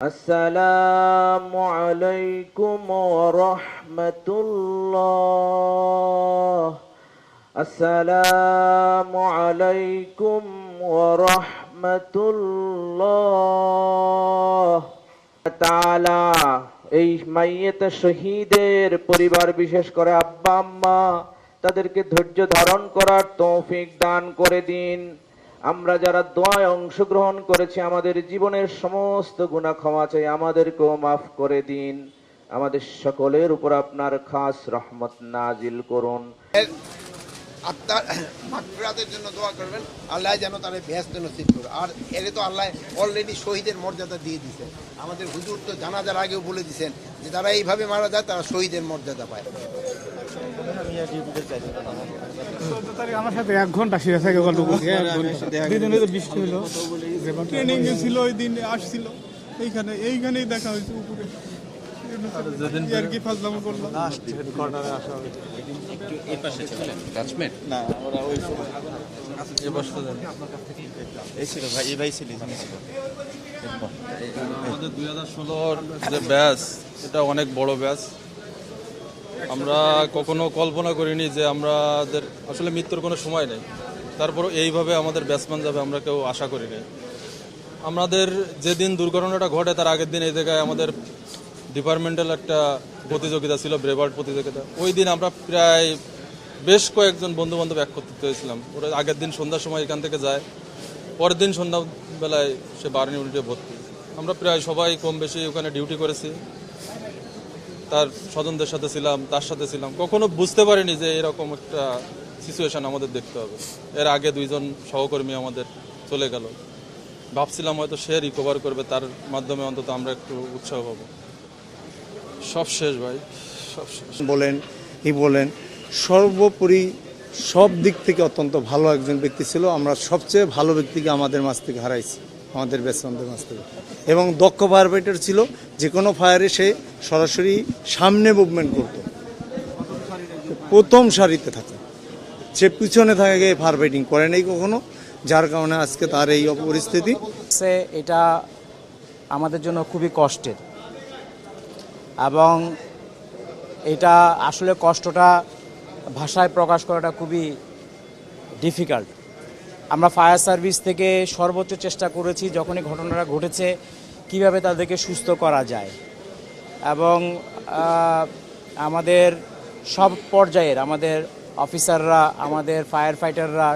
السلام عليكم ورحمة الله السلام عليكم ورحمة الله তাআলা এই মাইয়েত শহীদের পরিবার বিশেষ করে আব্বা আম্মা তাদেরকে ধৈর্য ধারণ করার তৌফিক দান করে দিন আমরা যারা দোয়ায় অংশগ্রহণ করেছি, আমাদের জীবনের সমস্ত গুণা ক্ষমা চাই, আমাদেরকেও মাফ করে দিন। আমাদের সকলের উপর আপনার খাস রহমত নাজিল করুন। আত্মার মাগফিরাতের জন্য দোয়া করবেন। আল্লাহ যেন তারা ব্যস্ত নসিব করে আর এর তো আল্লাহ অলরেডি শহীদের মর্যাদা দিয়ে দিছে। আমাদের হুজুর তো জানাজার আগেও বলে দিছেন যে তারা এইভাবে মারা যায়, তারা শহীদের মর্যাদা পায়। আমার সাথে এক ঘণ্টা গল্প ট্রেনিং ওই এইখানে এইখানেই দেখা হয়েছে উপরে। যে ব্যাচ এটা অনেক বড় ব্যাস আমরা কখনো কল্পনা করিনি যে আমাদের আসলে মৃত্যুর কোনো সময় নেই। তারপরও এইভাবে আমাদের ব্যাটসম্যান যাবে আমরা কেউ আশা করিনি আমাদের যেদিন দুর্ঘটনাটা ঘটে, তার আগের দিন এই জায়গায় আমাদের ডিপার্টমেন্টাল একটা প্রতিযোগিতা ছিল ব্রেভার্ড প্রতিযোগিতা। ওই দিন আমরা প্রায় বেশ কয়েকজন বন্ধু বান্ধব একত্রিত হয়েছিলাম। ওরা আগের দিন সন্ধ্যার সময় এখান থেকে যায়, পরের দিন সন্ধ্যাবেলায় সে বার্ন ইউনিটে ভর্তি। আমরা প্রায় সবাই কম বেশি ওখানে ডিউটি করেছি। তার স্বজনদের সাথে ছিলাম, তার সাথে ছিলাম। কখনো বুঝতে পারিনি যে এরকম একটা সিচুয়েশন আমাদের দেখতে হবে। এর আগে দুইজন সহকর্মী আমাদের চলে গেল। ভাবছিলাম হয়তো সে রিকভার করবে, তার মাধ্যমে অন্তত আমরা একটু উৎসাহ পাবো। সব শেষ ভাই সব শেষ। বলেন ই বলেন সর্বোপরি সব দিক থেকে অত্যন্ত ভালো একজন ব্যক্তি ছিল আমরা সবচেয়ে ভালো ব্যক্তিকে আমাদের মাছ থেকে হারাইছি আমাদের বেসনদের মাছ থেকে। এবং দক্ষ ফায়ার ফাইটার ছিল যে কোনো ফায়ারে সে সরাসরি সামনে মুভমেন্ট করতো। প্রথম সারিতে থাকে। সে পিছনে থাকে গিয়ে ফায়ার ফাইটিং করে নেই কখনো যার কারণে আজকে তার এই পরিস্থিতি সে এটা আমাদের জন্য খুবই কষ্টের। এবং এটা আসলে কষ্টটা ভাষায় প্রকাশ করাটা খুবই ডিফিকাল্ট আমরা ফায়ার সার্ভিস থেকে সর্বোচ্চ চেষ্টা করেছি যখনই ঘটনাটা ঘটেছে, কীভাবে তাদেরকে সুস্থ করা যায়। এবং আমাদের সব পর্যায়ের, আমাদের অফিসাররা, আমাদের ফায়ার ফাইটাররা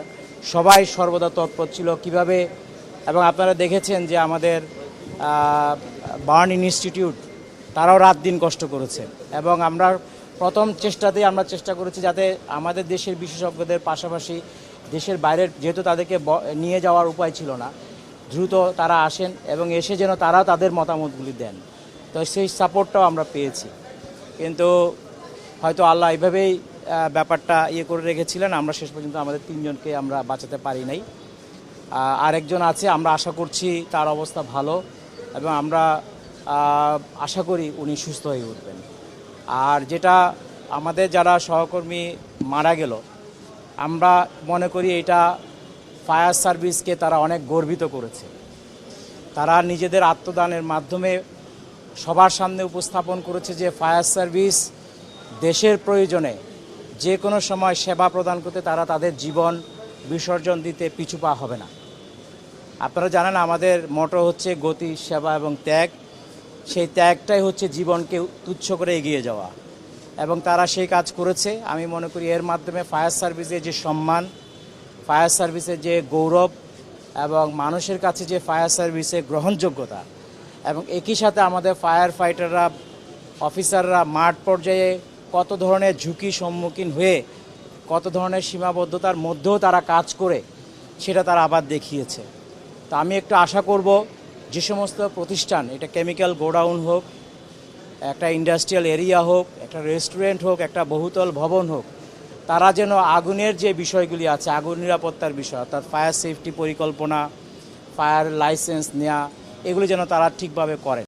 সবাই সর্বদা তৎপর ছিল কীভাবে, এবং আপনারা দেখেছেন যে আমাদের বার্ন ইনস্টিটিউট তারাও রাত দিন কষ্ট করেছে। এবং আমরা প্রথম চেষ্টাতেই আমরা চেষ্টা করেছি যাতে আমাদের দেশের বিশেষজ্ঞদের পাশাপাশি দেশের বাইরের যেহেতু তাদেরকে নিয়ে যাওয়ার উপায় ছিল না, দ্রুত তারা আসেন এবং এসে যেন তারাও তাদের মতামতগুলি দেন। তো সেই সাপোর্টটাও আমরা পেয়েছি। কিন্তু হয়তো আল্লাহ এইভাবেই ব্যাপারটা ইয়ে করে রেখেছিলেন, আমরা শেষ পর্যন্ত আমাদের তিনজনকে আমরা বাঁচাতে পারি নাই। আরেকজন আছে, আমরা আশা করছি তার অবস্থা ভালো এবং আমরা আশা করি উনি সুস্থ হয়ে উঠবেন। আর যেটা আমাদের যারা সহকর্মী মারা গেল, আমরা মনে করি এটা ফায়ার সার্ভিসকে তারা অনেক গর্বিত করেছে। তারা নিজেদের আত্মদানের মাধ্যমে সবার সামনে উপস্থাপন করেছে যে ফায়ার সার্ভিস দেশের প্রয়োজনে যে কোনো সময় সেবা প্রদান করতে তারা তাদের জীবন বিসর্জন দিতে পিছু পা হবে না। আপনারা জানেন আমাদের মোটো হচ্ছে গতি, সেবা এবং ত্যাগ। সেই ত্যাগটাই হচ্ছে জীবনকে তুচ্ছ করে এগিয়ে যাওয়া। এবং তারা সেই কাজ করেছে। আমি মনে করি এর মাধ্যমে ফায়ার সার্ভিসের যে সম্মান, ফায়ার সার্ভিসের যে গৌরব এবং মানুষের কাছে যে ফায়ার সার্ভিসের গ্রহণযোগ্যতা এবং একই সাথে আমাদের ফায়ার ফাইটাররা, অফিসাররা মাঠ পর্যায়ে কত ধরনের ঝুঁকি সম্মুখীন হয়ে, কত ধরনের সীমাবদ্ধতার মধ্যেও তারা কাজ করে, সেটা তারা আবার দেখিয়েছে। তো আমি একটু আশা করব যে সমস্ত প্রতিষ্ঠান, এটা কেমিক্যাল গোডাউন হোক, একটা ইন্ডাস্ট্রিয়াল এরিয়া হোক, একটা রেস্টুরেন্ট হোক, একটা বহুতল ভবন হোক, তারা যেন আগুনের যে বিষয়গুলি আছে, আগুন নিরাপত্তার বিষয়, অর্থাৎ ফায়ার সেফটি পরিকল্পনা ফায়ার লাইসেন্স নেওয়া এগুলি যেন তারা ঠিকভাবে করেন